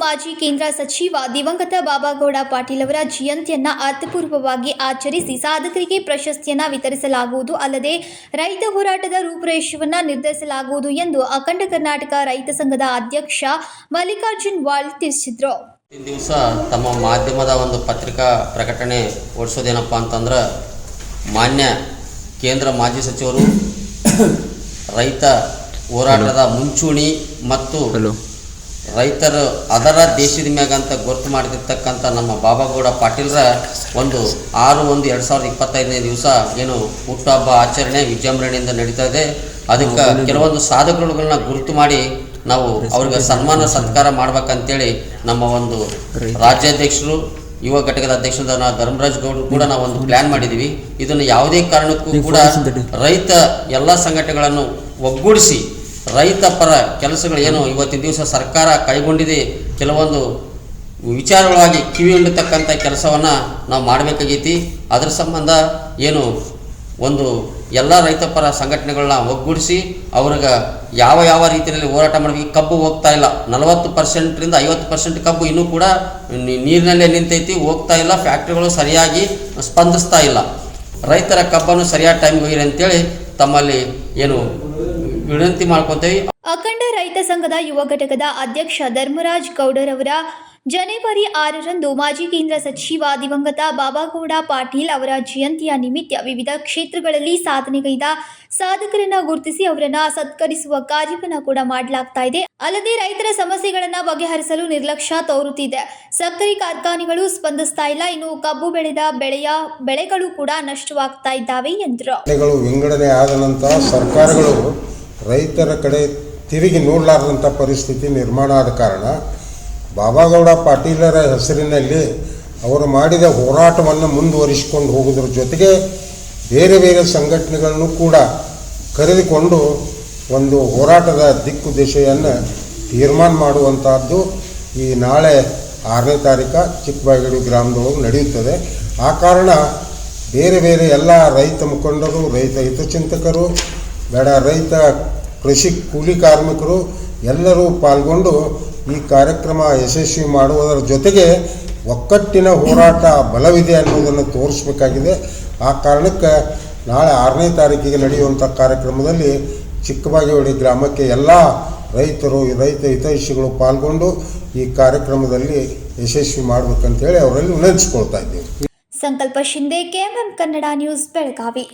ಮಾಜಿ ಕೇಂದ್ರ ಸಚಿವ ದಿವಂಗತ ಬಾಬಾಗೌಡ ಪಾಟೀಲ್ ಅವರ ಜಯಂತಿಯನ್ನ ಅರ್ಥಪೂರ್ವವಾಗಿ ಆಚರಿಸಿ ಸಾಧಕರಿಗೆ ಪ್ರಶಸ್ತಿಯನ್ನ ವಿತರಿಸಲಾಗುವುದು. ಅಲ್ಲದೆ ರೈತ ಹೋರಾಟದ ರೂಪುರೇಷವನ್ನ ನಿರ್ಧರಿಸಲಾಗುವುದು ಎಂದು ಅಖಂಡ ಕರ್ನಾಟಕ ರೈತ ಸಂಘದ ಅಧ್ಯಕ್ಷ ಮಲ್ಲಿಕಾರ್ಜುನ್ ವಾಳ್ ತಿಳಿಸಿದರು. ಈ ದಿವಸ ತಮ್ಮ ಮಾಧ್ಯಮದ ಒಂದು ಪತ್ರಿಕಾ ಪ್ರಕಟಣೆ ಓಡಿಸೋದೇನಪ್ಪ ಅಂತಂದ್ರೆ ಮಾನ್ಯ ಕೇಂದ್ರ ಮಾಜಿ ಸಚಿವರು ರೈತ ಹೋರಾಟದ ಮುಂಚೂಣಿ ಮತ್ತು ರೈತರು ಅದರ ದೇಶದ ಮ್ಯಾಗ ಅಂತ ಗುರುತು ಮಾಡಿರ್ತಕ್ಕಂಥ ನಮ್ಮ ಬಾಬಾಗೌಡ ಪಾಟೀಲ್ರ ಒಂದು ಆರು ಒಂದು ಎರಡು ಸಾವಿರದ ಇಪ್ಪತ್ತೈದನೇ ದಿವಸ ಏನು ಹುಟ್ಟುಹಬ್ಬ ಆಚರಣೆ ವಿಜೃಂಭಣೆಯಿಂದ ನಡೀತಾ ಇದೆ. ಅದಕ್ಕೆ ಕೆಲವೊಂದು ಸಾಧಕರುಗಳನ್ನ ಗುರುತು ಮಾಡಿ ನಾವು ಅವ್ರಿಗೆ ಸನ್ಮಾನ ಸತ್ಕಾರ ಮಾಡ್ಬೇಕಂತೇಳಿ ನಮ್ಮ ಒಂದು ರಾಜ್ಯಾಧ್ಯಕ್ಷರು ಯುವ ಘಟಕದ ಅಧ್ಯಕ್ಷರಾದ ಧರ್ಮರಾಜ್ ಗೌಡರು ಕೂಡ ನಾವು ಒಂದು ಪ್ಲಾನ್ ಮಾಡಿದ್ದೀವಿ ಇದನ್ನು ಯಾವುದೇ ಕಾರಣಕ್ಕೂ ಕೂಡ ರೈತ ಎಲ್ಲ ಸಂಘಟನೆಗಳನ್ನು ಒಗ್ಗೂಡಿಸಿ ರೈತ ಕೆಲಸಗಳು ಏನು? ಇವತ್ತಿನ ದಿವಸ ಸರ್ಕಾರ ಕೈಗೊಂಡಿದೆ. ಕೆಲವೊಂದು ವಿಚಾರಗಳಾಗಿ ಕಿವಿ ಹಿಂಡತಕ್ಕಂಥ ಕೆಲಸವನ್ನು ನಾವು ಮಾಡಬೇಕಾಗೈತಿ. ಅದರ ಸಂಬಂಧ ಏನು? ಒಂದು ಎಲ್ಲ ರೈತಪರ ಸಂಘಟನೆಗಳನ್ನ ಒಗ್ಗೂಡಿಸಿ ಅವ್ರಿಗೆ ಯಾವ ಯಾವ ರೀತಿಯಲ್ಲಿ ಹೋರಾಟ ಮಾಡಬೇಕು? ಕಬ್ಬು ಹೋಗ್ತಾ ಇಲ್ಲ. ನಲವತ್ತು ಪರ್ಸೆಂಟ್ರಿಂದ ಐವತ್ತು ಪರ್ಸೆಂಟ್ ಕಬ್ಬು ಇನ್ನೂ ಕೂಡ ನೀರಿನಲ್ಲೇ ನಿಂತೈತಿ, ಹೋಗ್ತಾ ಇಲ್ಲ. ಫ್ಯಾಕ್ಟ್ರಿಗಳು ಸರಿಯಾಗಿ ಸ್ಪಂದಿಸ್ತಾ ಇಲ್ಲ. ರೈತರ ಕಬ್ಬನ್ನು ಸರಿಯಾದ ಟೈಮ್ಗೆ ಹೋಗಿರಿ ಅಂತೇಳಿ ತಮ್ಮಲ್ಲಿ ಏನು ವಿನಂತಿ ಮಾಡ್ಕೊತೇವೆ. ಅಖಂಡ ರೈತ ಸಂಘದ ಯುವ ಘಟಕದ ಅಧ್ಯಕ್ಷ ಧರ್ಮರಾಜ್ ಗೌಡರವರ ಜನವರಿ ಆರರಂದು ಮಾಜಿ ಕೇಂದ್ರ ಸಚಿವ ದಿವಂಗತ ಬಾಬಾಗೌಡ ಪಾಟೀಲ್ ಅವರ ಜಯಂತಿಯ ನಿಮಿತ್ತ ವಿವಿಧ ಕ್ಷೇತ್ರಗಳಲ್ಲಿ ಸಾಧನೆಗೈದ ಸಾಧಕರನ್ನ ಗುರುತಿಸಿ ಅವರನ್ನ ಸತ್ಕರಿಸುವ ಕಾರ್ಯವನ್ನ ಕೂಡ ಮಾಡಲಾಗ್ತಾ ಇದೆ. ಅಲ್ಲದೆ ರೈತರ ಸಮಸ್ಯೆಗಳನ್ನ ಬಗೆಹರಿಸಲು ನಿರ್ಲಕ್ಷ್ಯ ತೋರುತ್ತಿದೆ. ಸಕ್ಕರೆ ಕಾರ್ಖಾನೆಗಳು ಸ್ಪಂದಿಸ್ತಾ ಇಲ್ಲ. ಇನ್ನು ಕಬ್ಬು ಬೆಳೆದ ಬೆಳೆಯ ಬೆಳೆಗಳು ಕೂಡ ನಷ್ಟವಾಗ್ತಾ ಇದ್ದಾವೆ ಎಂದರು. ವಿಂಗಡಣೆ ಆದ ನಂತರ ಸರ್ಕಾರಗಳು ರೈತರ ಕಡೆ ತಿರುಗಿ ನೋಡಲಾರದಂಥ ಪರಿಸ್ಥಿತಿ ನಿರ್ಮಾಣ ಆದ ಕಾರಣ ಬಾಬಾಗೌಡ ಪಾಟೀಲರ ಹೆಸರಿನಲ್ಲಿ ಅವರು ಮಾಡಿದ ಹೋರಾಟವನ್ನು ಮುಂದುವರಿಸಿಕೊಂಡು ಹೋಗೋದ್ರ ಜೊತೆಗೆ ಬೇರೆ ಬೇರೆ ಸಂಘಟನೆಗಳನ್ನು ಕೂಡ ಕರೆದುಕೊಂಡು ಒಂದು ಹೋರಾಟದ ದಿಕ್ಕು ದಿಶೆಯನ್ನು ತೀರ್ಮಾನ ಮಾಡುವಂತಹದ್ದು ಈ ನಾಳೆ ಆರನೇ ತಾರೀಕು ಚಿಕ್ಕಬಾಗೇಡು ಗ್ರಾಮದೊಳಗೆ ನಡೆಯುತ್ತದೆ. ಆ ಕಾರಣ ಬೇರೆ ಬೇರೆ ಎಲ್ಲ ರೈತ ಮುಖಂಡರು, ರೈತ ಹಿತಚಿಂತಕರು ಬೇಡ. ರೈತ, ಕೃಷಿ ಕೂಲಿ ಕಾರ್ಮಿಕರು ಎಲ್ಲರೂ ಪಾಲ್ಗೊಂಡು ಈ ಕಾರ್ಯಕ್ರಮ ಯಶಸ್ವಿ ಮಾಡುವುದರ ಜೊತೆಗೆ ಒಕ್ಕಟ್ಟಿನ ಹೋರಾಟ ಬಲವಿದೆ ಅನ್ನೋದನ್ನು ತೋರಿಸಬೇಕಾಗಿದೆ. ಆ ಕಾರಣಕ್ಕೆ ನಾಳೆ ಆರನೇ ತಾರೀಕಿಗೆ ನಡೆಯುವಂಥ ಕಾರ್ಯಕ್ರಮದಲ್ಲಿ ಚಿಕ್ಕಬಾಗೇವಾಡಿ ಗ್ರಾಮಕ್ಕೆ ಎಲ್ಲ ರೈತರು, ರೈತ ಹಿತೈಷಿಗಳು ಪಾಲ್ಗೊಂಡು ಈ ಕಾರ್ಯಕ್ರಮದಲ್ಲಿ ಯಶಸ್ವಿ ಮಾಡಬೇಕಂತೇಳಿ ಅವರಲ್ಲಿ ವಿನಂತಿಸ್ಕೊಳ್ತಾ ಇದ್ದೇವೆ. Sankalp Shinde KMM Kannada news, Belagavi.